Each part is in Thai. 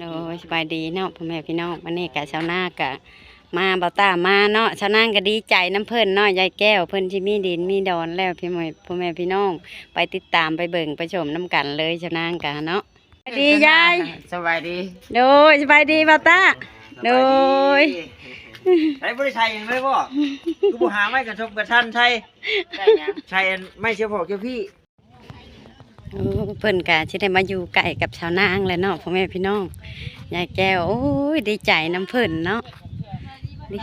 โดยสบายดีเนาะพ่อแม่พี่น้องวันนี้กะชาวนาก็มาเบาตามาเนาะชาวนางก็ดีใจน้ำเพิ่นเนาะยายแก้วเพิ่นที่มีดินมีดอนแล้วพี่แม่พ่อแม่พี่น้องไปติดตามไปเบิ่งไปชมน้ำกันเลยชาวนางกะเนาะสวัสดียายสบายดีโดยสบายดีเบาตาโดยใช้บริชัยเห็นไหมพ่อกูบหาไม่กระทบกระทันใช่ใช่ไม่เชียวพ่อเชียวพี่โอ้ เพิ่นกะที่ได้มาอยู่ใกล้กับชาวนางแล้วเนาะพ่อแม่พี่น้องยายแก้วโอ้ยดีใจน้ำเพิ่นเนาะดี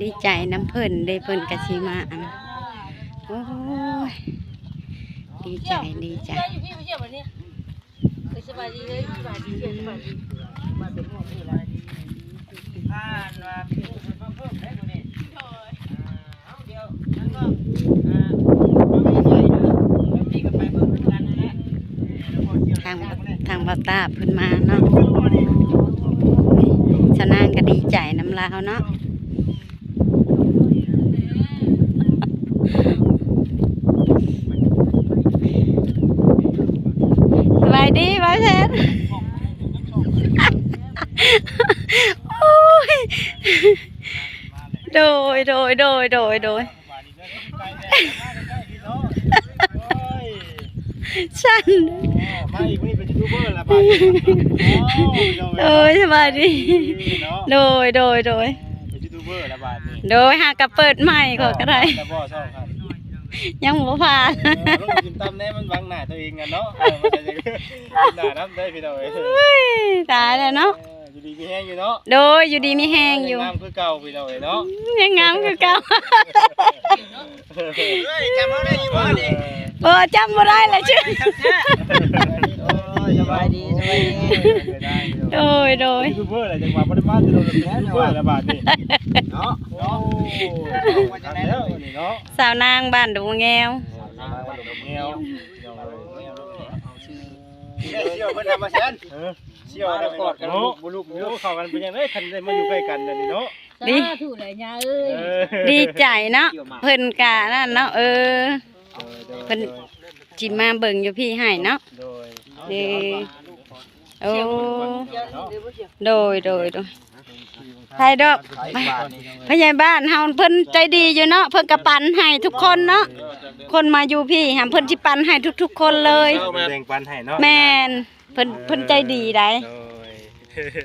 ดีใจน้ำเพิ่นได้เพิ่นกะชิมาอันโอ้ยดีใจดีใจผ่านมาเป็นผู้เป็นเพิ่มได้คนนี้เอาเดียวนั่นก็อ่าไม่ใช่เด้อพี่ก็ไปเพิ่มกันนั่นแหละ ทางทางบา ตาเพิ่นมาเนาะชาวนางก็ดีใจน้ำลาวเนาะสบายดีบ่าวเชนโอ้ยโดยโดยโดยโดยโดย ฉันมาอีกวันนี้เป็นยูทูบเบอร์ละบาดนี้โดยสบายดีเนาะโดยโดยโดยเป็นยูทูบเบอร์ละบาดนี้โดยหากระเปิดใหม่ก็ก็ได้แต่บ่ชอบครับยังบ่ผ่านเออลงกินตำแน่มันบังหน้าตัวเองกันเนาะเออมันจะกินหน้าน้ำได้พี่น้องเอ้ยเฮ้ยตายแล้วเนาะเอออยู่ดีมีแห้งอยู่เนาะโดยอยู่ดีมีแห้งอยู่น้ำคือเก่าพี่น้องเอ้ยเนาะยังงามคือเก่าเฮ้ยจำเอาได้อยู่บ่นี่ เออจำบ่ได้เลยชื่อโอ้ยสบายดีสบายดีโดยโดยยูทูบเบอร์อะไรจังหวะบ่ได้มาจะโดนเป็นยูทูบเบอร์ละบาดนี้เนาะโอ้ว่าจังได๋เนาะนี่เนาะสาวนางบ้านดูแงวแนวเชี่ยวเพิ่นทำมาเช่นเออเชี่ยวได้กอดกันลูกบ่ลูกบ่เข้ากันเป็นยังไงคันได้มาอยู่ใกล้กันนี่เนาะดีถูกเลยยาเอ้ยเออดีใจเนาะเพิ่นกะนั่นเนาะเออ เพิ่นจิมาเบิ่งอยู่พี่ให้เนาะโดยเด้โอ้โดยโดยโดยไทยดอกพยาบ้านเฮาเพิ่นใจดีอยู่เนาะเพิ่นกะปันให้ทุกคนเนาะคนมาอยู่พี่หาเพิ่นสิปันให้ทุก ๆ คนเลยแบ่งปันให้เนาะแม่นเพิ่นเพิ่นใจดีได้โดย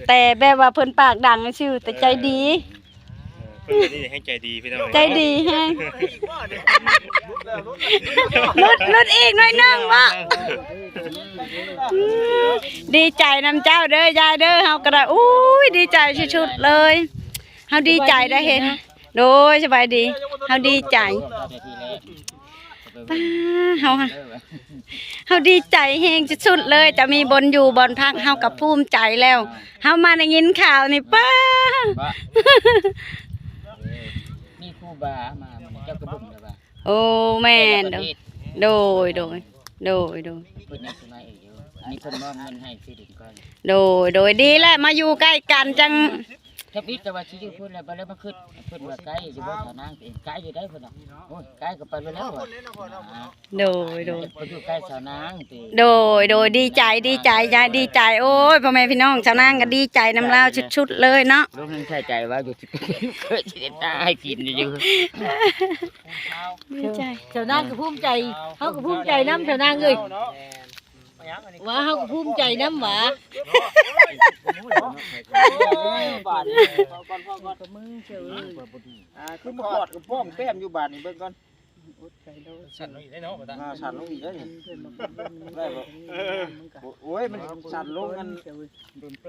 แต่แบบว่าเพิ่นปากดังชื่อแต่ใจดี เพิ่นนี่ให้ใจดีพี่น้องใจดีแฮงลุดลุดอีกหน่อยหนึงวะอืมดีใจนำเจ้าเด้อยายเด้อเฮาก็ได้อุ้ยดีใจชุดๆเลยเฮาดีใจได้เห็น โดยสบายดีเฮาดีใจป้าเฮาฮะเฮาดีใจแฮงสุดๆเลยจะมีบนอยู่บนพักเฮากับภูมิใจแล้วเฮามาได้ยินข่าวนี่ป้ามีครู บามามันเจ้ากระบุ่มเลยป่ะโอ้แม่นเด้อโดยโดยโดยโดยเพิ่นยังสมัยอยู่อันนี้เพิ่นมอบเงินให้สิดินก่อนโดยโดยดีแหละมาอยู่ใกล้กันจัง ถ้าพิดแต่ว่าสิอยู่พุ่นแล้วบ่แล้วมาขึ้นเพิ่นว่าไกลอยู่บ่ทานางเองไกลอยู่ได้เพิ่นน่ะโอ้ยไกลก็ไปไปแล้วว่ะโดยโดยเพิ่นอยู่ใกล้สาวนางติโดยโดยดีใจดีใจยายดีใจโอ้ยพ่อแม่พี่น้องชาวนางก็ดีใจน้ำลาวชุดๆเลยเนาะลูกนึงใส่ใจว่าอยู่ที่เคยสิได้ตาให้กินอยู่ดีใจ ชาวนางก็ภูมิใจเขาก็ภูมิใจน้ำชาวนางเลย ว่าเขาก็ภูมิใจน้ำหวาบาทนี่ก่อนพ่อก่อนอ่าคือมาขอดกับป้องแป้มอยู่บาทนี่เบิ่งก่อนสั่นลงอีกได้เนาะบ่ตาอ่าสั่นลงอีกแล้วนี่ได้บ่โอ้ยมันสั่นลงกัน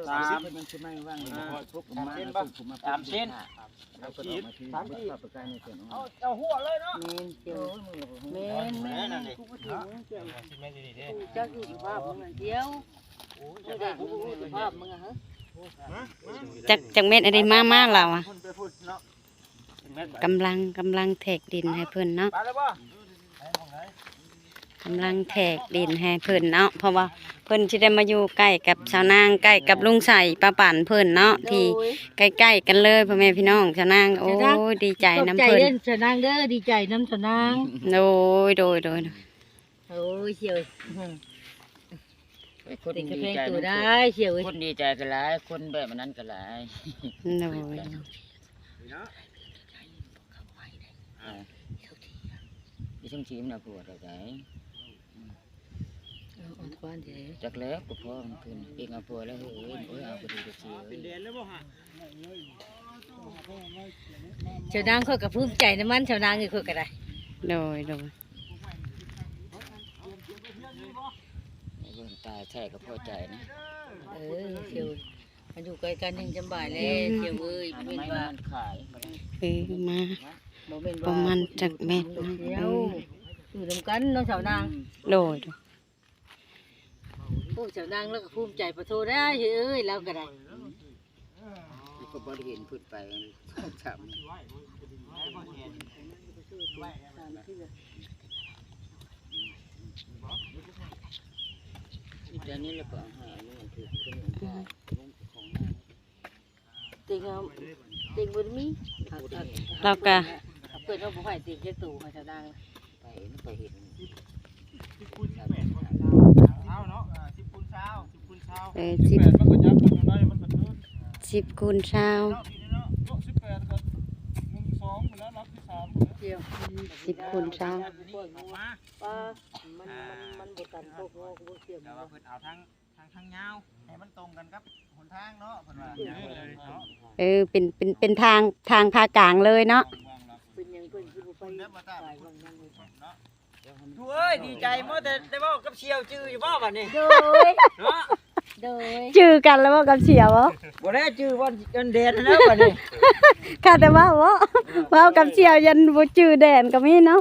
สามเพิ่นยังสิมาว่างอ่าพวกสามมาเส้นปป่ะลูกมาสามเส้น เอาไปเอามาที่สามที่ประกันในเพิ่นเอาเอาหัวเลยเนาะแม่นแม่นั่นนี่แม่ดีๆเด้เจ้าอยู่สภาพมึงอะเดียวไม่ได้กูรู้สภาพมึงอะฮะจากจากเม็ดอะไรมามาเราอะคนไปพูดเนาะกำลังกำลังแทกดินให้เพิ่นเนาะไปแล้วบ่ กำลังแทกดินให้เพิ่นเนาะเพราะว่าเพิ่นสิได้มาอยู่ใกล้กับชาวนางใกล้กับลุงใส่ป้าป่านเพิ่นเนาะที่ใกล้ๆกันเลยพ่อแม่พี่น้องชาวนางโอ้ยดีใจขอบน้ำใจเพิ่นเด้อชาวนางเด้อดีใจน้ำชาวนางโดยโดยโดยโอ้ยเชียวไอ้คนติดกระดีเพงใจตัวมันได้เชียวเอ้ยคนดีใจก็หลายคนแบบนั้นก็หลายโดยอ่าอีช่างชีมน่ะผัวได้ไดเอาอ่อ นกว่าเด้อจักแล้วก็พอมันขึ้นเองเอาผัวแล้วเฮ้ยโอ้ยเอาไปดีก็เชียวเป็นเดือนแล้วบ่ฮะชาวนางเขาก็ภูมิใจนะมันชาวนางนี่เขาก็ได้โดยโดยไอ้เบิ่งตายแท้ก็พอใจนะเออเชียวมันอยู่ใกล้กันยังจำบ่ายเลยเชียวเอ้ยบ่ไม่แม่นมัว่านขายคือมาบ่แม่นประว่ามาณจักเม็ดนะเดียวอยู่นํกันเนาะชาวนางโดยโดย โอ้ชาวนางแล้วก็ภูมิใจประโทได้เอ้ยเราก็ได้ก็บ่ได้เห็นพิ่นไปสามเดี๋ยวนี้เราก็เอาให้อันนี้มันคือเรื่องของของติงเอาติงบ่ได้มีเราก็เปิดเอาบ่ให้ติงจักตู่ให้ชาวนางไปไปเห็น เช้าเนาะอ่าสิบคูณเช้าสิบคูณ เช้าเออสิบสิบคูณเช้าเนาะพี่เนาะโลสิบคูณเช้ามันมันมันบ่ตันพวกงอเสียมแต่ว่าเพิ่นเอาทั้งทั้งทั้งยวมันเออเป็นเป็นเป็นทางทางภาคกลางเลยเนาะเฮ้ยดูเอ้ยดีใจมื้อแต่ได้เว้ากับเชียวจื้ออยู่บ่บัดนี้เนาะ โดยจือกันแล้วว่ากับเสียวเหรอบ่ได้จื้อวันกันเดนแล้วบัดนี้ค่ะแต่ว่าว่าว่ากับเสียวยันบ่จือแดนก็มีเนาะ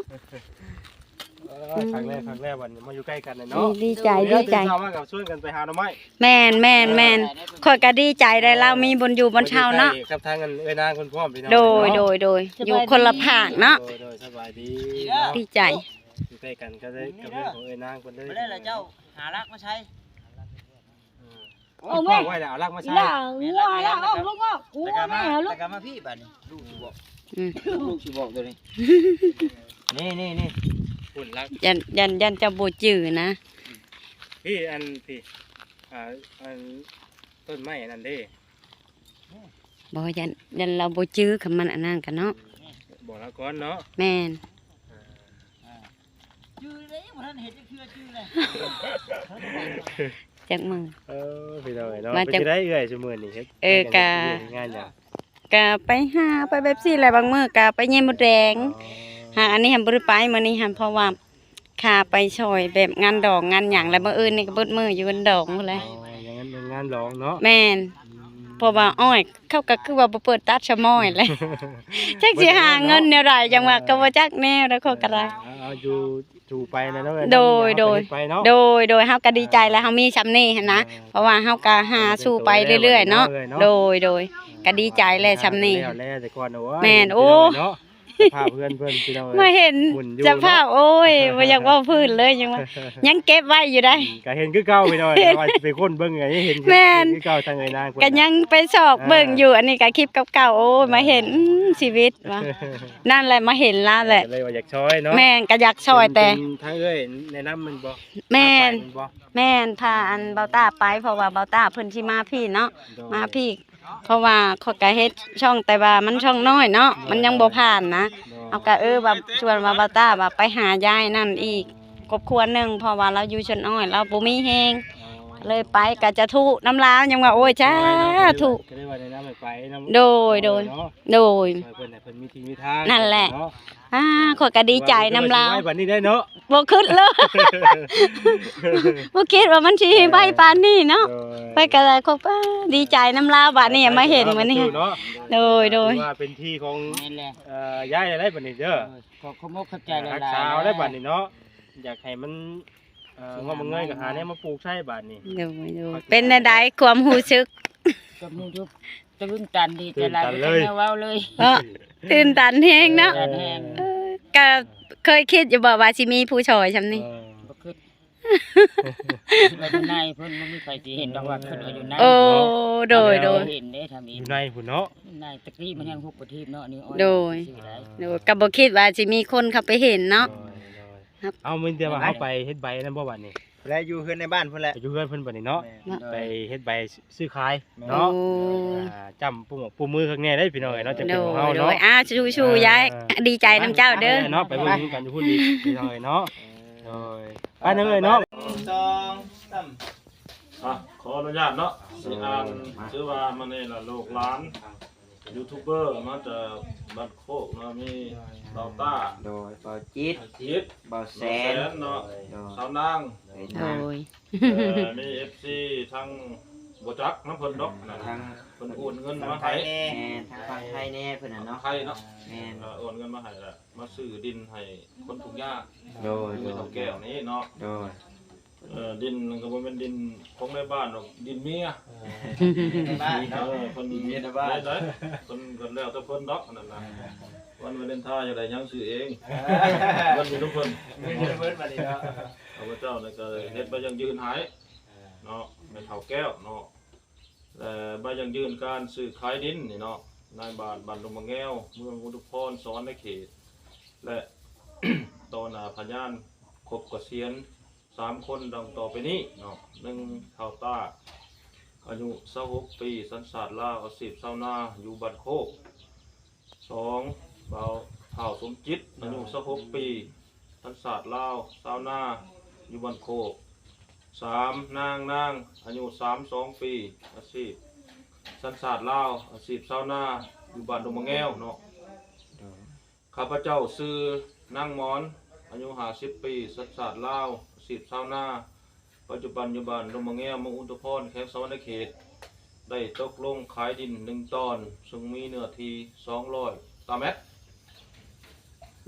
ครั้งแรกครั้งแรกวันนี้มาอยู่ใกล้กันเลยดีเนาะดีใจดีใจเช้ามากับช่วยกันไปหาหน่อไม้แม่นแม่นแม่นข่อยก็ดีใจได้เรามีบนอยู่บนเช้าเนาะกับทางกันเอ้ยนางคนพร้อมพี่น้องโดยโดยโดยอยู่คนละภาคเนาะโดยโดยสบายดีดีใจอยู่ใกล้กันก็ได้กับเรื่องของเอ้ยนางคนได้บ่ได้ละเจ้าหารักมาใช้ เอาแม่ไว้แล้วเอาลักมาอีใช้หล่างัวแล้วเอาลูกเอางัวแล้วก็มาแม่ลูแล้กวก็มาพี่บัดนี้ลูกสิบอกอืมลูกสิบอกตัวนี้นี่นี่นี่หุ่นรักยันยันยันจะบ่จือนะพี่อันพี่อ่าอันต้นไม้อันนั้นเด้บ่ยันยันเราบ่จื้อคำมันอันนั้นกันเนาะบอกแล้วก่อนเนาะแม่นจื้อเลยบ่ทันเห็นจักเทื่อจื้อเลย จักมือ เออพี่น้องเอ้ยเนาะมาไปจากสิได้เอื้อยซุมื้อนี้เฮ็ดเออกะ งานหยังก็ไปหาไปแบบซี่แหละบางมื้อก็ไปเยี่ยมมดแดง หาอันนี้หันบ่ได้ไปมื้อนี้หันเพราะว่าค่าไปช่วยแบบงานดอกงานหยังแล้วมื้ออื่นนี่ก็เบิดมื้ออยู่บนดอกหมดเลยอ๋ออย่างนั้นเป็นงานร้องเนาะแม่นเพราะว่าอ้อย เขาก็คือว่าบ่เปิดตัดชะม้อยเลยจักสิหาเงินแนวใดจังว่าก็บ่จักแนวแล้วเขาก็ได้เอาเอาอยู่ อยู่ไปนะเนาะโดยโดยไปเนาะโดยโดยเฮาก็ดีใจแล้วเฮามีซำนี้หันนะเพราะว่าเฮาก็หาสู้ไปเรื่อยๆเนาะโดยโดยก็ดีใจแล้วซำนี้แล้วแล้วแต่ก่อนเอาไว้แม่นโอ้ เนาะพาเพื่อนเพื่อนพี่น้องมาเห็นหมุนอยู่สภาพโอ้ยบ่อยากเว่าพื้นเลยยังว่ายังเก็บไว้อยู่ได้ก็เห็นคือเก่าพี่น้องแต่ว่าไปคนเบิ่งไงเห็นแม่นคือเก่าทางเอ้ยนางคนก็ยังไปสอกเบิ่งอยู่อันนี้ก็คลิปเก่าๆโอ้ยมาเห็นอื้อชีวิตว่ะนั่นแหละมาเห็นแล้วแหละก็เลยว่าอยากช่วยเนาะแม่นก็อยากช่วยแต่เป็นทางเอ้ยแนะนำมันบ่แม่นพาไปบ่แม่นพาอันเบาตาไปเพราะว่าเบาตาเพิ่นสิมาพี่เนาะโดยมาพี่ เพราะว่าเขอยก็เฮ็ดช่องแต่ว่ามันช่องน้อยเนาะมันยังบ่ผ่านนะโดยเอาก็เออว่าชวนว่าเบาตาว่าไปหายายนั่นอีกครอบครัวหนึงเพราะว่าเราอยู่ชนอ้อย เราบ่มีแฮง เลยไปก็จะทุน้ำลาวยังว่าโอ้ยจ้าทุ ก็เลยว่าแนะนำให้ไปนำโดยโดย เนาะโดย ช่วยเพิ่นให้เพิ่นมีที่มีทางนั่นแหละ เาอ่าขอยก็ดีใจน้ำลาวไว้บัดนี้ได้เนาะบ่คิดเลยบ่คิดว่ามันสิใบปานนี้เนาะโดยไปก็เลยครบอ่าดีใจน้ำลาวบัดนี้มาเห็นมื้อนี้เนาะโดยโดย ถือว่าเป็นที่ของนี่แหละเอ่อยายอะไรบัดนี้เด้อขอขโมกเข้าใจหลายรักๆษาเอาได้บัดนี้เนาะอยากให้มัน เอ่องอมเงยก็หาแนวมาปลูกใช้บัดนี้โดยโดยเป็นใดๆความรู้สึกก็มูยุบตื่นตันดีใจหลายบ่ทันได้เว้าเลยเนาะตื่นตันแฮงเนาะตันแฮงเออก็เคยคิดอยู่บ่ว่าสิมีผู้ช่วยซำนี้เออบ่คิดว่าอยู่ในเพิ่นบ่มีใครสิเห็นดอกว่าเพิ่นว่าอยู่ในโอ้โดยโดยเห็นเด้ทำออีกยู่ในพุ่นเนาะในตะกี้มันยังฮุกประทีปเนาะนี่อ้อโดยชื่ออะไรโดยก็บ่คิดว่าสิมีคนเข้าไปเห็นเนาะโดยโดย ครับเอามันเดี๋ยวว่าเฮาไปเฮ็ดใบนั่นบ่บัดนี้แล้วอยู่เฮือนในบ้านเพิ่นแหละไปอยู่เพื่อนเพิ่นบัดนี้เนาะแม่ไปเฮ็ดใบซื้อขายโอ้เนาะอ่าจำปุ่มปุ่มมือข้างในได้พี่น้องเอ้ยเนาะจะโดเป็นของเฮายโดเนาะ ยอ้าวชูชูๆย้ายดีใจน้ำเจ้าเด้อ เนาะไปเบิ่งกันอยู่พุ่นอีกพี่น้องเอ้ยเนาะโดยไปเด้อเอ้ยเนาะ สองสามอะขออนุญาตเนาะสิอ่านชื่อว่ามันนี่ล่ะลูกหลาน ยูทูบเบอร์มาจากบ้านโคกเนาะมีดาวต้าโดยเบาจิตจิตเบาแสแสนนเนาะโดยสาวนางโดยเอ่อมี FC ทั้งบ่จักน้ำเพิ่นดอกนะทางเพิ่นโอนเงินทางมาไทให้ยแน่ทางฝั่งไทยแน่เพิ่นน่ะเนาะไทยเนาะแม่นเอ่อโอนเงินมาให้ละมาซื้อดินให้คนทุกข์ยากโดยคือเฒ่าแก้วนี้เนาะโดย เอ่อดินก็บ่แม่นดินของในบ้านหรอกดินเมียในบ้านเอเนาะอเพิ่นเมียในบ้าน ได้ๆเพิ่นเพิ่นแล้วแต่เพิ่นดอกนั่นน่ะวันวาเลนไทน์จะได้ยังซื้อเองเงินมีทุกคนเงินเบิดบัดนี้เนาะข้าพเจ้านี่ก็เฮ็ดใบยังยืนหายเนาะแม่เฒ่าแก้วเนาะและใบยังยืนการซื้อขายดินนี่เนาะนายบ้านบ้านลงมะแง้วเมืองอุทุพรสอนในเขตและ ตอนอาพยานครบเกษียณสามคนดังต่อไปนี้เนาะหนึ่งเท่าตาอายุ26ปี สัญชาติลาวอาชีพชานาอยู่บ้านโคกสองเบาเท่าสมจิตอายุ26ปี สัญชาติลาวชานาอยู่บ้านโคกสามนางนางอายุ32ปีอาชีพสัญชาติลาวอาชีพชานาอยู่บ้านดงมะแง้วเนาะข้าพเจ้าซื้อนางมอน อายุห้าสิบปี สัญชาติลาว สิบชาวนาปัจจุบันอยู่บ้านดงมะแง้วเมืองอุทุพรแขวงสวรรณเขต ได้ตกลงขายดินหนึ่งตอน ซึ่งมีเนื้อที่สองร้อยตาเมตร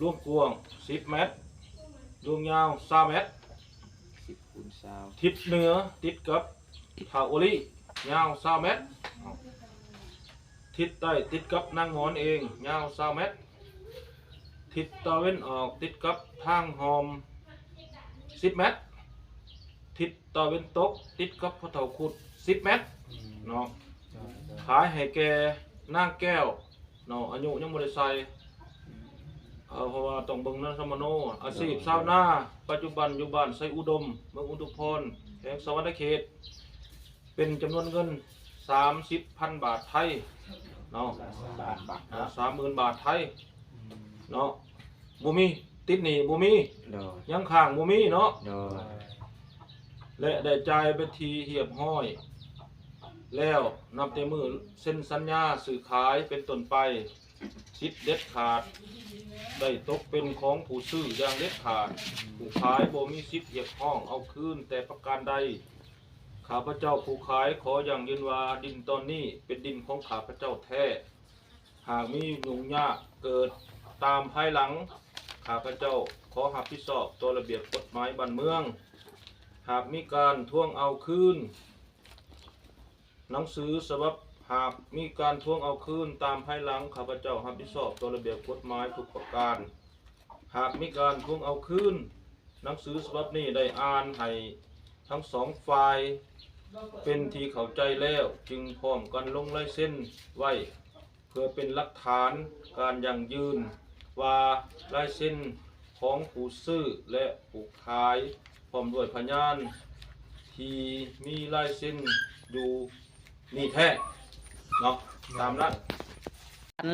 รวมกว้างสิบเมตรรวมยาวสามเมตร10คูณ20ทิศเหนือติดกับท่าโอลียาวสามเมตร ทิศใต้ติดกับนางหมอนเองยาวสามเมตร ทิศตะเวนออกติดกับทางหอม สิบเมตร ทิศตะเวนตก ติดกับพระเถาขุดสิบเมตรเนาะขายให้แกนางแก้วเนาะอายุยังบริใส่เอาเพราะว่าต้องเบิ่งนั่นสมโนอาชีพชาวนาปัจจุบันอยู่บ้านไซอุดมเมืองอุทุพรแขวงสวรรณเขต เป็นจำนวนเงินสามสิบพันบาทไทยเนาะบาทบาทสามหมื่นบาทไทยเนาะบ่มี ติดหนี้บ่มีโดยยังข้างบ่มีเนาะโดยและได้จ่ายไปทีเหียบห้อย แล้วนับแต่มือเซ็นสัญญาซื้อขายเป็นต้นไปสิทธิ์เด็ดขาด ได้ตกเป็นของผู้ซื้ออย่างเด็ดขาด ผู้ขายบ่มีสิทธิ์เหยียบห้องเอาคืนแต่ประการใดข้าพเจ้าผู้ขายขออย่างยืนว่าดินตอนนี้เป็นดินของข้าพเจ้าแท้ หากมียุ่งยากเกิดตามภายหลัง ข้าพเจ้าขอรับผิดชอบตัวระเบียบกฎหมายบ้านเมือง หากมีการท่วงเอาคืน หนังสือสบับหากมีการท่วงเอาคืนตามภายหลังข้าพเจ้ารับผิดชอบตัวระเบียบกฎหมายทุกประการ หากมีการท่วงเอาคืนหนังสือฉบับนี้ได้อ่านให้ทั้งสองฝ่ายเป็นที่เข้าใจแล้วจึงพร้อมกันลงลายเส้นไว้ เพื่อเป็นหลักฐานการยั่งยืน ว่าลายเส้นของผู้ซื้อและผู้ขายพร้อมด้วยพยานที่มีลายเส้นอยู่นี่แท้เนาะตามนั้น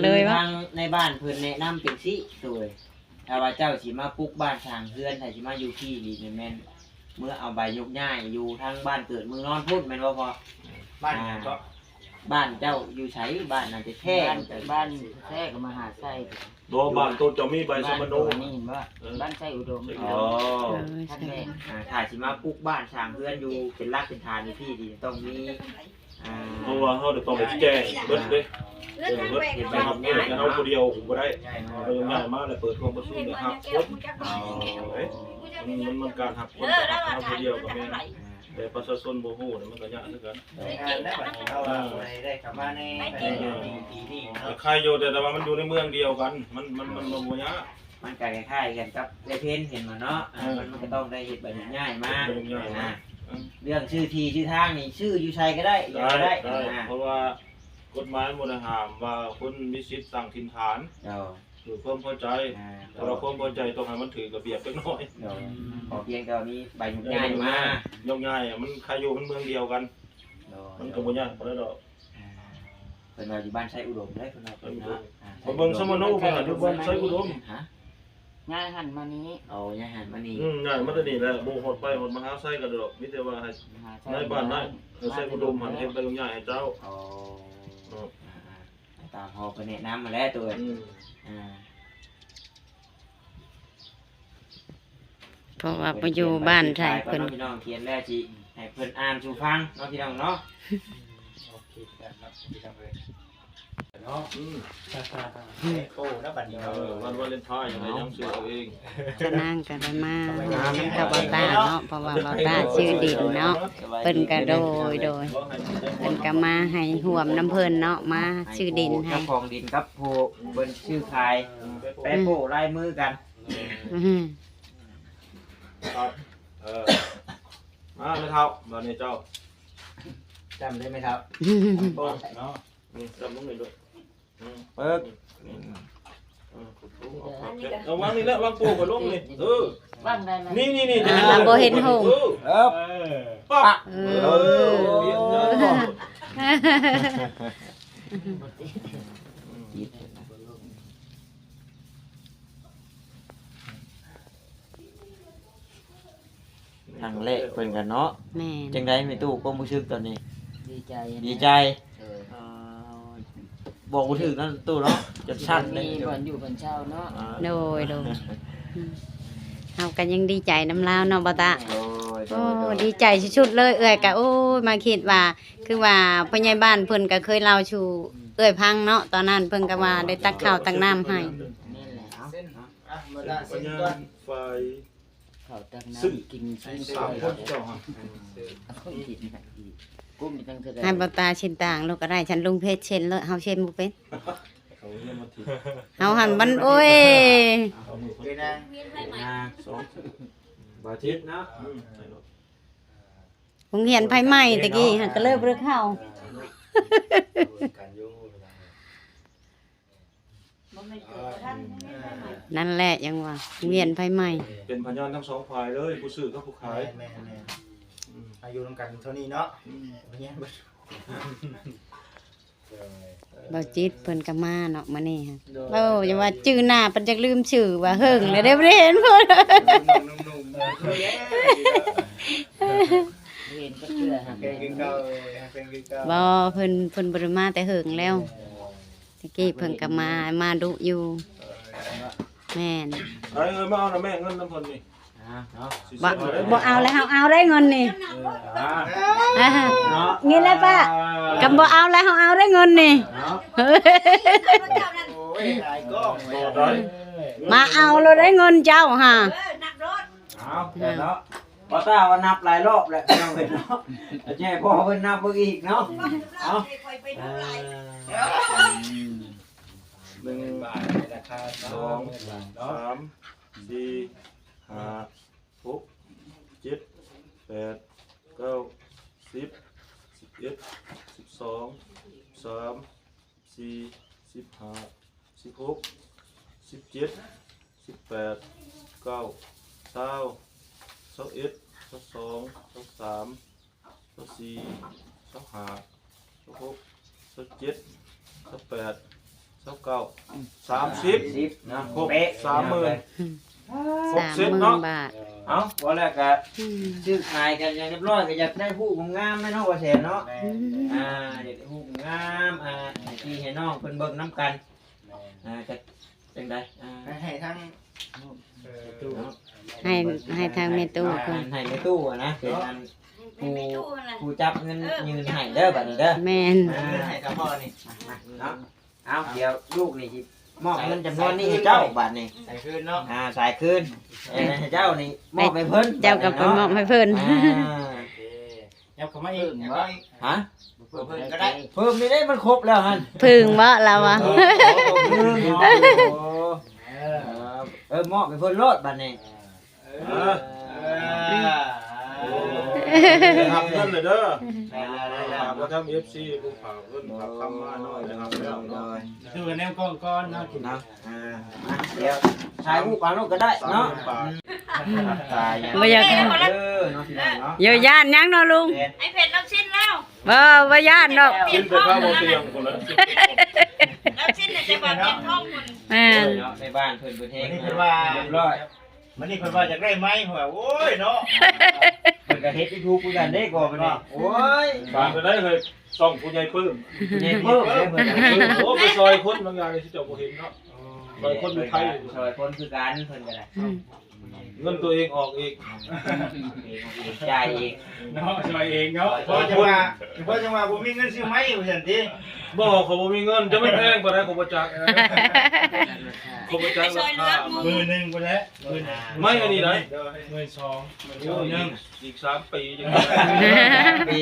เลยว่าทางในบ้านเพิ่นแนะนำเป็นสิโดยถ้าว่าเจ้าสิมาปลูกบ้านทางเฮือนถ้าสิมาอยู่ที่นี่นี่แม่นเมื่อเอาใบยกย้ายอยู่ทางบ้านเกิดเมืองนอนพุ่นแม่นบ่พอบ้านอ่าก็ บ้านเจ้าอยู่ไสบ้านนั่นจะแท้บ้านบ้านแท้ก็มาหาไส้โดบ้านต้นจะมีใบสมโนบ้านนี่เห็นว่าบ้านไส้อุดมอ๋อเออท่านใช่แรกอ่าถ้าสิมาปลูกบ้านสร้างเฮือนอยู่เป็นรากเป็นฐานในที่ดีต้องมีอ่าเพราะว่าเฮาจะต้องไปแจ้งเบิดเด้เออเบิดเห็นไหมครับเนี่ยเฮาผู้เดียวผมบ่ได้เรายังง่ายมากเลยเปิดห้องประชุมเนี่ยหักคนเอ้ยมันมันมันการหักคนแต่หักเฮาผู้เดียวก็แม่น แต่ประชาชนบ่ฮู้เนี่ยมันก็ยากคือกันได้บัดนี้เราได้กลับมาในปีนี้แต่ใครอยู่แต่ว่ามันอยู่ในเมืองเดียวกัน มันมันมันมันบ่ยากมันก็คล้ายๆกันกับได้เพนเห็นมาเนาะอ่ามันมันก็ต้องได้เฮ็ดแบบง่ายมากแบบง่ายมากอ่าเรื่องชื่อที่ชื่อทางนี่ชื่ออยู่ชัยก็ได้อย่างได้ก็ได้ได้อ่าเพราะว่ากฎหมายบ่ได้ห้ามว่าคนมีสิทธิ์ตั้งถิ่นฐานเดี๋ย วคือความพอใจอ่าแต่เราความพอใจต้องให้มันถือระเบียบเล็กน้อยเดี๋ยวขอเพียงแต่ว่ามีใบหยุดง่ายมาย่อมง่ายอะมันใครอยู่มันเมืองเดียวกันมันก็บ่ยากบ่ได้ดอก อ่าเป็นว่าอยู่บ้านใช้อุดมได้เพิ่นว่าเพิ่นเนาะอ่าบ่เบิ่งสมโนเพิ่นน่ะอยู่บ้านไสอุดม ฮะง่ายหันมานี้เอาย่าหันมานี่อืมง่ายมันก็นี่แหละบ่หดไปหดมาหาไสก็ดอกมีแต่ว่าให้ในบ้านนั้นเออไสอุดมหันเฮ็ดไปง่ายให้เจ้า เอาเอออ่าๆตามพอเพิ่นแนะนำมาแล้วตัว อืมอ่า เพราะว่าไปอยู่บ้านไทยเพิ่นพี่น้องเขียนแล้วสิให้เพิ่นอ่านสู่ฟังเนาะพี่น้องเนาะโอเคกันเนาะพี่น้องเอ้ย เนาะอืมโอ้นะบัดนี้เอเนาะอวันวาเลนไทน์ยังไงยังซื้อเอาเองชาวนางก็ได้มามันก็บ่ตาเนาะเพราะว่าบ่ตาชื่อดินเนาะเพิ่นก็โดยโดยเพิ่นก็มาให้ห่วมน้ำเพิ่นเนาะมาชื่อดินให้เจ้าของดินกับผู้เพิ่นชื่อขายแปะโป้ลายมือกันอื้อหือครับเออมาไม่เท่าบ้านนี้เจ้าจำได้ไหมครับโอ้เนาะอืมจำต้องเลยด้วยอืม เปิกเอาวางนี่แหละวางปูกับลงนี่เออบ้างได้ไหมนี่นี่นี่อ่าเราบ่เห็นหงเออเอิบเออปั๊บเอเอออเปลี่ยนเนาะทางเลขเพิ่นกันเนาะแม่นจังได๋แม่ตู้ก็บ่ซึกตอนนี้ ดีใจนะดีใจเออเอ่อ บอกบ่ถึงนั่นตู้เนาะจนชั้นเลยมีบ่อนอยู่บ่อนเช่าเนาะอ่าโดยโดยเฮากันยังดีใจน้ำลาวเนาะบ่ตาโอ้ยโดโอ้ยโดย ดีใจสุดๆเลยเอื้อยก็โอ้ยมาคิดว่า คือว่าพ่อใหญ่บ้านเพิ่นก็เคยเล่าชูเอื้อยพังเนาะตอนนั้นเพิ่นก็ว่าได้ตักข้าวตักน้ำให้นี่แหละเอาเส้นอะมาละปัเส้ญนญาก่อน ไฟข้าวตักซึ่งน้ำกินชิ้นสามคนเจ้าฮะคนกินนะอีก กุ้มมีตั้งเท่าไหร่ให้บ่ตาเช่นต่างลูกก็ได้ฉันลุงเพชรเช่นเลยเฮาเช่นบ่เป็นเขาเรียกมาถีเฮาหันมันโอ้ยเอามือคนเลยนะอ่าสองบาทิตนะอืมใส่รถโรงเรียนไผใหม่ตะกี้หันก็เลิกบ่ได้เข้าการยุ่งนั่นแหละยังว่าโรงเรียนไผใหม่เป็นพยานทั้งสองฝ่ายเลยผู้ซื้อกับผู้ขาย แม่แม่ อายุน้ำกันเท่านี้เนาะไม่แย่งบ่บ่จิตเพิ่นก็มาเนาะมื้อนี้ฮะโอ้อย่าว่าชื่อหน้าเพิ่นจักลืมชื่อว่าเฮิงเลยได้บ่ได้เห็นเพิ่นนุ่มๆเออเคยแย่เรียนก็เชื่อหันเพลงกินเก่าเพลงกินเก่าบ่เพิ่นเพิ่นบ่ได้มาแต่เฮิงแล้วตะกี้เพิ่นก็มามาดุอยู่แม่นไอ้เอ้ยมาเอานะแม่เงินน้ำเพิ่นนี่อ่าเนาะสิ บ่ซื้อได้บ่เอาแล้วเฮาเอาได้เงินนี่อ่าอ่าเนาะนี่แหละป้าก็บ่เอาแล้วเฮาเอาได้เงินนี่เนาะโอ้ยหายกล้องบ่ได้มาเอาเราได้เงินเจ้าฮะเอาเดี๋ยวเนาะบ่ตาว่านับหลายรอบแล้วน้องเพิ่นเนาะแต่แจ้พ่อเพิ่นนับเบิ่งอีกเนาะเอาเออหนึ่งบาทราคาสองสามสี่ ห้าหกเจ็ดแปดเก้าสิบสิบเอ็ดสิบสองสิบสามสี่สิบห้าสิบหกสิบเจ็ดสิบแปดเก้าเก้าสิบเอ็ดสิบสองสิบสามสิบสี่สิบห้าสิบหกสิบเจ็ดสิบแปดสิบเก้าสามสิบนะครบสามหมื่น สามหมื่นบาทเอาว่าแล้วก็อืมซื้อขายกันอย่างเรียบร้อยก็อยากได้ผู้งามๆแม่เนาะว่าแสนเนาะอืมอ่าอยากได้ผู้งามอ่าให้พี่ให้น้องเพิ่นเบิ่งน้ำกันอ่าจะจังไดอ่าให้ทั้งเออตู้ให้ให้ทางเมตู้อ่าเพิ่นให้ในตู้อะนะเป็นอันผู้ผู้จับเงินยืนให้เด้อบัดนี้เด้อแม่นอ่าให้กับพ่อนี่เนาะเอาเดี๋ยวลูกนี่สิ มอบเงินจำนวนนี้ให้เจ้าบัดนี้ใส่คืนเนาะอ่าสายคืนให้เจ้านี่มอบให้เพิ่นเจ้าก็ไปมอบให้เพิ่นอ่าโอเคยับเข้ามาอีกยับเข้าอีกฮะเพิ่มก็ได้เพิ่มนี่ได้มันครบแล้วฮันพึ่งบ่เราวะเออเออมอบไปเพิ่นโลดบัดนี้เออเออ ได้รับเงินเลยเด้อได้แล้วได้แล้ฝาวกมาทำ FC ผู้ฝากเงินฝากคำมาหน่อยนะครับแล้วเนาะดูกันแนวก้อนก้อนเนาะกินเนาะอ่ามาเดี๋ยวถ่ายรูปก่อนลูกก็ได้เนาะฝากถ่ายบ่อยากเออเนาะพี่น้องเนาะอยู่ย่านหยังเนาะลุงไอ้เผ็ดน้ำชิ้นแล้วบ่บ่ย่านดอกกินแต่ข้าวบนเตียงคนละน้ำชิ้นเนี่ยจะบอกเป็นท้องคุณแม่นเนาะในบ้านเพิ่นเพิ่นเฮงนี่เพิ่นว่าเรียบร้อย มันนี่เพิ่นว่าอยากได้ไม้หัวโอ้ยเนาะเพิ่นก็เฮ็ดที่ทูกูกันได้ก่อนเพิ่นนี่โอ้ยฝากไปได้เลยส่องผู้ใหญ่ปลื้มใหญ่เพิ่มเด้เพิ่นก็เพิ่มโอ้ไปซอยคนบางอย่างที่เจ้าบ่เห็นเนาะซอยคนอยู่ไทยซอยคนคือกันเพิ่นก็ได้อืม เงินตัวเองออกอีกจ่ายอีกเนาะช่วยเองเนาะเพราะจังว่าเพราะจังว่าบ่มีเงินซื้อไม้ว่าซั่นติบ่เขาบ่มีเงินจะไม่แพงกว่าได้เขาบ่จักนะเขาบ่จักราคามือหนึงพุ่นแหละมือไม่อันนี้ได้มือสองมือโอ้ยหนึงอีกสามปีจังปี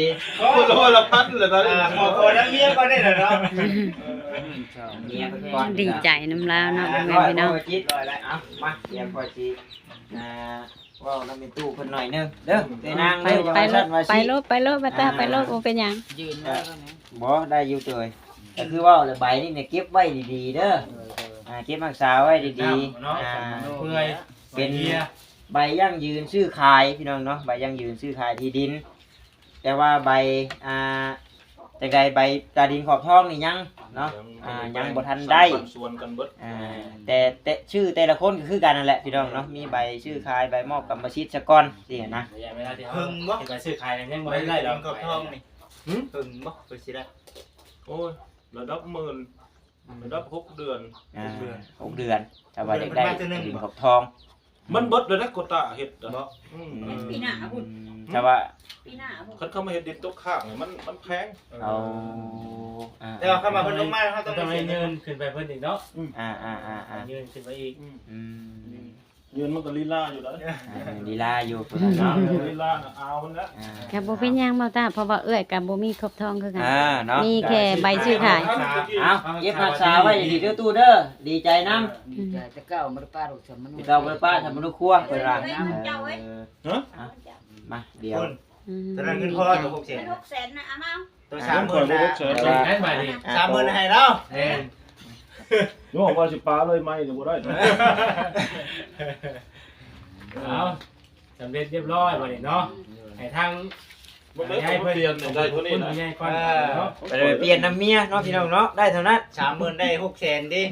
คนละวันละพันเลยตอนนี้อ่าขอขอทั้งเมียก็ได้เนาะเมียเพิ่นก่อนดีใจน้ำลาวเนาะอ่าแม่ร้อยพี่น้องร้อยจิตร้อยแล้วเอามาเตรียมพอสิ อ่าว้าวน้ำเป็นตู้เพิ่นหน่อยหนึงเด้อไปนางไปเด้อไปว่าโลซั่ดนว่าไปสิโลดไปโลดบัดตาไปโลดบ่เป็นหยังยืนไว้ก็นะบ่ได้อยู่เตยก็คือว่าเลยใบนี่เนี่ยเก็บไว้ดีๆเด้ออ่าเก็บรักษาไว้ดีๆเนาะอ่า เพื่อยเป็นเมียใบยั่งยืนซื้อขายพี่น้องเนาะใบยั่งยืนซื้อขายที่ดิน แต่ว่าใบอ่า แต่ใดใบตาดินขอบท้องนี่ยังเนาะอ่ายังบ่ทันได้ส่วนกันเบิดอ่าแต่แต่ชื่อแต่ละคนก็คือกันนั่นแหละพี่น้องเนาะมีใบชื่อขายใบมอบกรรมสิทธิ์สะก่อนสินะเพิ่งบ่ไปซื้อขายยังบ่ได้ดอกกับทองนี่หึเพิ่งบ่ไปสิได้โอ้ยระดับหมื่นระดับหกเดือนอ่าหกเดือนแต่ว่าอยากได้ดินขอบทอง มันเบิดเลยนะโกตาเฮ็ดอะบ่อืมอืมปีหน้าพุ่น แต่ว่าปีหน้าพุ่นคันเขามาเฮ็ดดินตกข้างเนี่ยมันมันแพงเอาอ่าแต่ว่าเข้ามาเพิ่นลงมาเขาต้องให้เงินขึ้นไปเพิ่นอีกเนาะอ่าอ่าอ่าอ่าเงินขึ้นไปอีกอืม ยืนมันก็ลีลาอยู่แล้วอ่าลีลาอยู่พุ่นน่ะเนาะลีลาน่ะเอาคนละอ่าก็บ่เป็นหยังบ่ตาเพราะว่าเอื้อยก็บ่มีครบทองคือกันอ่าเนาะมีแค่ใบชื่อขายเอาเก็บรักษาไว้ดีๆเด้อตู้เด้อดีใจนำอืมแต่จะก้าวมาป้าลูกสมนุษย์เราบ่ป้าทำมนุษย์ครัวเพิ่นว่าเออฮะมาเดี๋ยว คนอืมตอนนั้นเงินพอตัว6แสนหกแสนนะอามาตัว30,000นะแต่ว่าให้มาดิ30,000ให้เราเออโยมว่าสิปลาเลยไหมจะบ่ได้นะเอาสำเร็จเรียบร้อยบัดนี้เนาะให้ทางบ่ได้ให้เพิ่นเรียนได้เท่านี้คนนะใหญ่ก่อนเนาะไปเลยเปลี่ยนน้ำเมียเนาะพี่น้องเนาะได้เท่านั้น30,000ได้6แสนดิ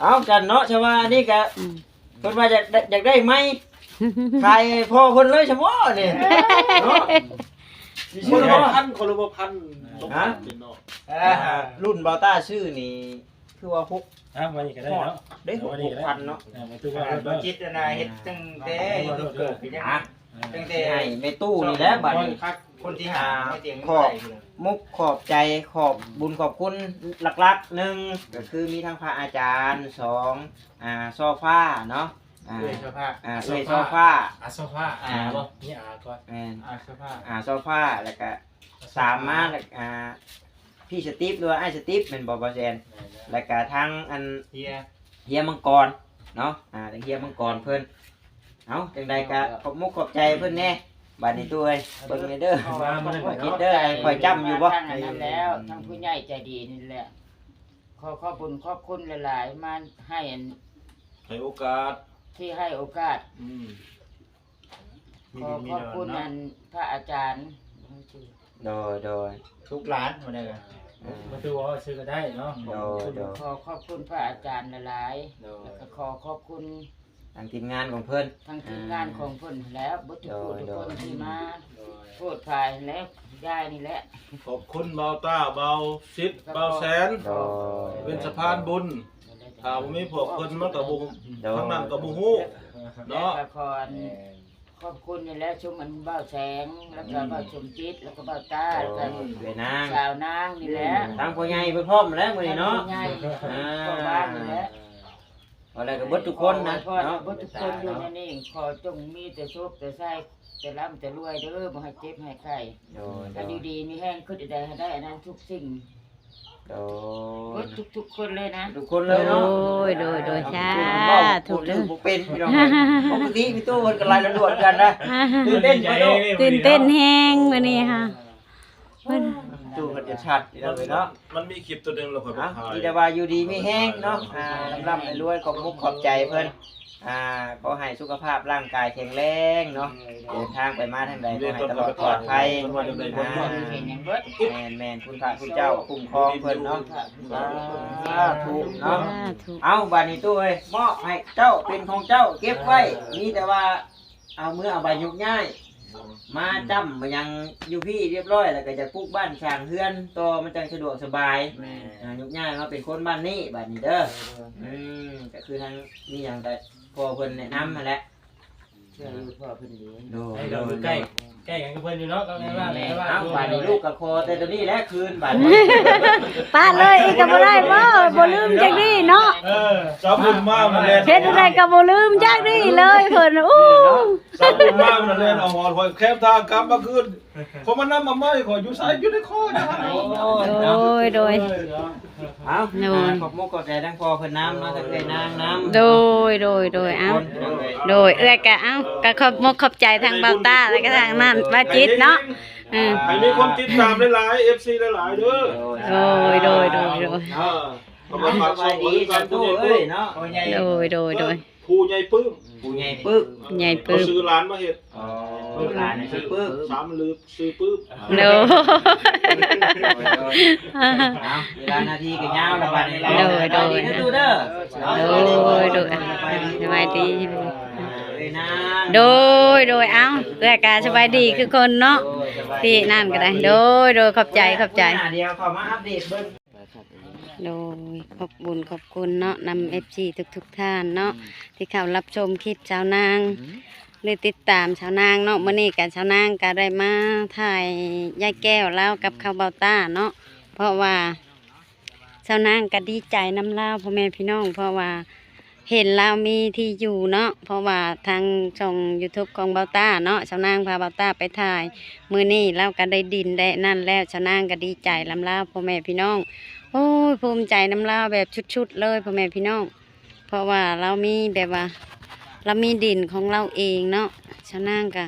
เอากันเนาะชาวานี่ก็อืมเพิ่นว่าอยากได้อยากได้ไหมขายพ่อเพิ่นเลยชะบ่นี่เนาะคนละพันคนละพันตกข้างเป็นเนาะอ่าอ่ารุ่นบาต้าชื่อนี่ คือว่าหกอะวันนี้ก็ได้เนาะได้หกพันเนาะอ่ามาตู้ว่าบ่จิตนะเฮ็ดตั้งแต่อยู่เกิดปีนี้อะตั้งแต่ให้แม่ตู้นี่แหละบัดนี้คนที่หาไม่เตียงขอบมุกขอบใจขอบบุญขอบคุณหลักๆหนึ่งก็คือมีทั้งพระอาจารย์สองอ่าโซฟาเนาะอ่าด้วยเสื้อผ้าอ่าเอ้ยโซฟาอาโซฟาอ่าบ่นี่อาก่อนแม่นอาโซฟาอ่าโซฟาแล้วก็สามมาแล้วอ่า พี่สตีฟหรือว่าไอ้สตีฟเป็นบอบอแซนแล้วก็ทั้งอันเฮียเฮียมังกรเนาะอ่าเฮียมังกรเพิ่นเอาจังใดก็ขอบมุกขอบใจเพิ่นแน่บัดนี้ตัวเอ้ยเบิ่งในเด้อมาบ่ได้ข่อยคิดเนาะเด้อไอ้ข่อยจำอยู่บ่ทั้งอันนั้นแล้วทั้งผู้ใหญ่ใจดีนี่แหละขอขอบคุญขอบคุณหลายๆมาให้อันให้โอกาส ที่ให้โอกาสอืมขอขอบคุณอันพระอาจารย์โดยโดยทุกร้านมาได้กันอ่า มาตู้ว่าซื้อก็ได้เนาะโดยโดยขอขอบคุณพระอาจารย์หลายโดๆยแล้วก็ขอขอบคุณทางทีมงานของเพิ่นทั้งทีมงานของเพิ่นแล้วบุตรผู้ทุกคนที่มาโดยพูดภายแล้วยายนี่แหละขอบคุณเบาต้าเบาซิดเบาแสนโดยเป็นสะพานบุญถ้าบ่มีพวกเพิ่นมันก็บ่โดยทางนั้นก็บ่ฮู้แล้วเนาะก็ ขอขอบคุณนี่แหละชุมมันเบ้าแสง แล้วก็เบ้าชมจิต แล้วก็เบ้าตาแล้วก็เวยนางสาวนางนี่แหละทางพ่อใหญ่เพิ่นพร้อมแล้วมื้อนี้เนาะใหญ่อ่าพ่อบ้านนี่แหละอะไรก็เบิดทุกคนนะพ่อเนาะบุตรทุกคนอยู่ในนี้ขอจงมีแต่โชคแต่ไส้แต่ร่ำแต่รวยเด้อบ่ให้เจ็บให้ไข้โดยโดถ้ายอยู่ดีมีแห้งขึ้นใดให้ได้อันนั้นทุกสิ่ง โดโอ้โอ้ยทุกๆคนเลยนะทุกคนเลยเนาะโดยโดยโดยชาถูถูกกเลเลยยบ่เป็นพี่น้องเอ้ยปกติพี่ตู้มันก็ไล่ระดวดกันนะตื่นเต้นพี่ตู้ตื่นเต้นแห้งมื้อนี้ค่ะเพิ่นตู้มันจะชัดพี่น้องเอ้ยเนาะ มันมีคลิปตัวหนึงเราค่อยไปอะถ่าย มีแต่ว่าอยู่ดีมีแห้งเนาะอ่าร่ำๆรวยๆขอบมุกขอบใจเพิ่น อ่าขอให้สุขภาพร่างกายแข็งแรงเนาะเดินทางไปมาทางใดขอให้ตลอดปลอดภัยมันว่าจังได๋บ่อ่าเห็นหยังเบิดแม่นแม่นคุณพระคุณเจ้าคุ้มครองเพิ่นเนาะสาธุเนาะสาธุเอาบาดนี้ตู้เอ้ยมอบให้เจ้าเป็นของเจ้าเก็บไว้มีแต่ว่าเอามือเอาใบยุกง่าย มาจำมายังอยู่พี่เรียบร้อยแล้วก็จะปลูกบ้านสร้างเฮือนต่อมันจังสะดวกสบายอ่ายุกง่ายมาเป็นคนบ้านนี้บาดนี้เด้ออืมก็คือทางนี่อย่างแต่ พอเพิ่นแนะนำมาแหล้วเชื่ออยู่พ่อเพิ่นดีโดให้เราอยู่ใกล้ ใกล้กันกับเพิ่นอยู่เนาะก็แม่ว่าแม่ว่าเอาบาดนี้ลูกกับคอแต่ตัวนี้แหละคืนบาดนี้ป้าเลยอีกก็บ่ได้บ่บ่ลืมจักนี่เนาะเออสาวบุญมากมันแล่นเฮ็ดอะไรก็บ่ลืมจักนี่เลยเพิ่นอู้สาวบุญมากมันแล่นเอาหอดคอยแคบทางกลับมาคืนเพราะมันนำมาไม่ขอยอยู่ไสอยู่ในคอนะโดยโดย เอาโดยขอบมุกขอบใจทั้งพ่อเพิ่นน้ำเนาะทั้งเอ้ยนางน้ำโดยโดยโดยเอ้าโดยเอื้อก็เอ้าก็ขอบมกขอบใจทางเบาตาแล้วก็ทางนั้นบ้าจิตเนาะอืมให้มีคนติดตามหลายๆ FC หลายๆเด้อโดยโดยโดยโดยเออขอบสคุณฝากบาส่ยงดีมือกัจันนผู้ตู้ใหญ่เอ้ปื้ยมเนาะ โดยโดยโดย ผู้ใหญ่ปื้มผู้ใหญ่ปึ๊ก ใหญ่เขาปึ๊บซื้อร้านมาเฮ็ดอ๋อหลานนี่ชื่อปึ๊กสามลือซื้อปื้มโดยเอาเวลานาทีก็ยาวแล้วบัดนี้โดยโดยนะตู้เด้อโดยโดยสบายดีเอ้ยนางโดยโดยเอ้าเอื้อก็สบายดีคือคนเนาะพี่นั่นก็ได้ โดยโดยขอบใจขอบใจหน้าเดียวเข้ามาอัปเดตเบิ่ง โดยขอบบุญขอบคุณเนาะนำเอฟซีทุกทุกๆท่านเนาะที่เข้ารับชมคลิปชาวนางหรือติดตามชาวนางเนาะมื่อนี้กับชาวนางก็ได้มาถ่ายยายแก้วแล้วกับข้าวเบาต้าเนาะเพราะว่าชาวนางก็ดีใจน้ำเล่าวพ่อแม่พี่น้อง เพราะว่าเห็นเราวมีที่อยู่เนาะเพราะว่าทางช่อง YouTube ของเบาต้าเนาะชาวนางพาเบาต้าไปถ่าย มือนี้เราก็ได้ดินได้นั่นแล้วชาวนางก็ดีใจลำเล่าวพ่อแม่พี่น้อง โอ้ยภูมิใจน้ำลาวแบบชุดๆเลยพ่อแม่พี่น้อง เพราะว่าเรามีแบบว่า เรามีดินของเราเองเนาะชาวนางก็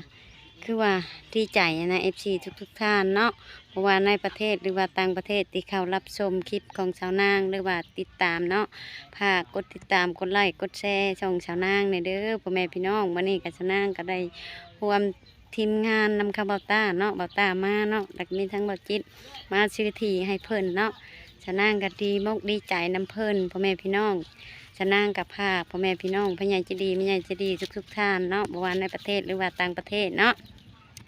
คือว่าดีใจนะเอฟซีทุกๆท่านเนาะเพราะว่าในประเทศหรือว่าต่างประเทศที่เขารับชมคลิปของชาวนางหรือว่าติดตามเนาะฝากกดติดตามกดไลค์กดแชร์ช่องชาวนางในเด้อพ่อแม่พี่น้องวันนี้กับชาวนางก็ได้รวมทีมงานนำคาบาต้าเนาะบาต้ามาเนาะแล้วก็มีทั้งบาจิตมาซื้อทีให้เพิ่นเนาะ ชนางก็ดีมกดีใจน้ำเพิ่นพ่อแม่พี่น้องชนางกับภาพ่อแม่พี่น้องพ่อใหญ่จะดีแม่ใหญ่จะดีทุกทุกๆท่านเนาะบว่าในประเทศหรือว่าต่างประเทศเนาะ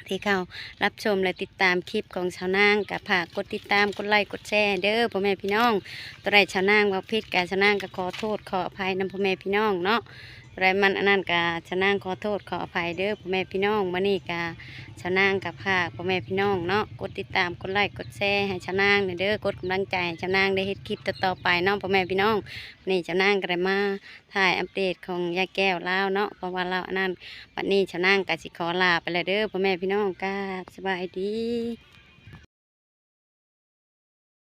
ที่เขารับชมและติดตามคลิปของชาวนางกับภากดติดตามกดไลค์กดแชร์เด้อพ่อแม่พี่น้องตัวใดชาวนางว่าผิดกาชาวนางก็ขอโทษขออภัยนำพ่อแม่พี่น้องเนาะ ตัวใดมันอันนั้นกาชนางขอโทษขออภัยเด้อพ่อแม่พี่น้องมื้อนี้กาชนางกับภาคพ่อแม่พี่น้องเนาะกดติดตามกดไลค์กดแชร์ให้ชาวนางเด้อกดกำลังใจชนางได้เฮ็ดคลิปต่อไปเนาะพ่อแม่พี่น้องนี่ชนางก็ได้มาถ่ายอัปเดตของยายแก้วลาวเนาะเพราะว่าเราอันนั้นวันนี้ชนางก็สิขอลาไปแล้วเด้อพ่อแม่พี่น้องกาสบายดี